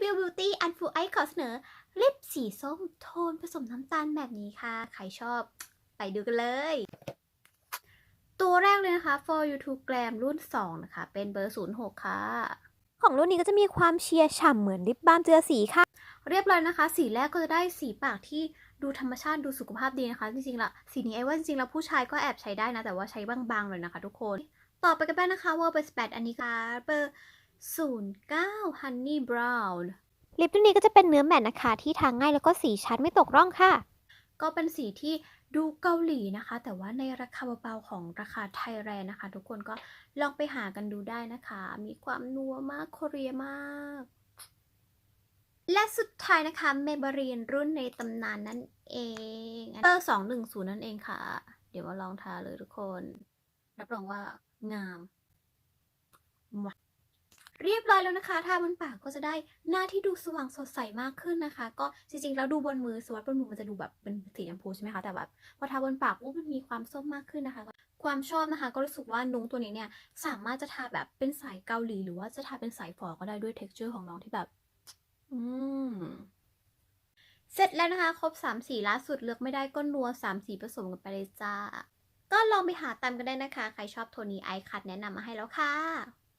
Bill Beauty อันฟูไอขอเสนอลิปสีส้มโทนผสมน้ำตาลแบบนี้ค่ะ ใครชอบไปดูกันเลย ตัวแรกเลยนะคะ For You to Glam รุ่น 2 นะคะ เป็นเบอร์ 06 ค่ะ ของรุ่นนี้ก็จะมีความเชียร์ฉ่ำเหมือนลิปบาล์มเจือสีค่ะ เรียบร้อยนะคะ สีแรกก็จะได้สีปากที่ดูธรรมชาติดูสุขภาพดีนะคะ จริงๆละสีนี้ไอ้ว่าจริงๆแล้วผู้ชายก็แอบใช้ได้นะ แต่ว่าใช้บางๆเลยนะคะ ทุกคน ต่อไปกันบ้างนะคะว่าเบอร์8อันนี้ค่ะเบอร์ 09 Honey Brown ลิปรุ่นนี้ก็จะเป็นเนื้อแมตต์นะคะ ที่ทาง่ายแล้วก็สีชัดไม่ตกร่องค่ะ ก็เป็นสีที่ดูเกาหลีนะคะ แต่ว่าในราคาเบาๆของราคาไทยแลนด์นะคะ ทุกคนก็ลองไปหากันดูได้นะคะ มีความนัวมากโคเรียมากและสุดท้ายนะคะเมเบรีนรุ่นในตำนานนั่นเองเบอร์สองหนึ่งศูนย์นั่นเองค่ะ เดี๋ยวมาลองทาเลยทุกคน รับรองว่างามมา เรียบร้อยแล้วนะคะ ทาบนปากก็จะได้หน้าที่ดูสว่างสดใสมากขึ้นนะคะ ก็จริงๆแล้วดูบนมือสวัสดบนมือมันจะดูแบบเป็นสีชมพูใช่ไหมคะ แต่แบบพอทาบนปากปุ๊บมันมีความส้มมากขึ้นนะคะ ความชอบนะคะ ก็รู้สึกว่านุ้งตัวนี้เนี่ยสามารถจะทาแบบเป็นสายเกาหลี หรือว่าจะทาเป็นสายฝอก็ได้ด้วย t e x t อร์ของน้องที่แบบ อืมเสร็จแล้วนะคะ ครบ3สีล่าสุดเลือกไม่ได้ก็นัว3สีผสมกันไปเลยจ้า ก็ลองไปหาตามกันได้นะคะ ใครชอบโทนี้ไอคัดแนะนำมาให้แล้วค่ะ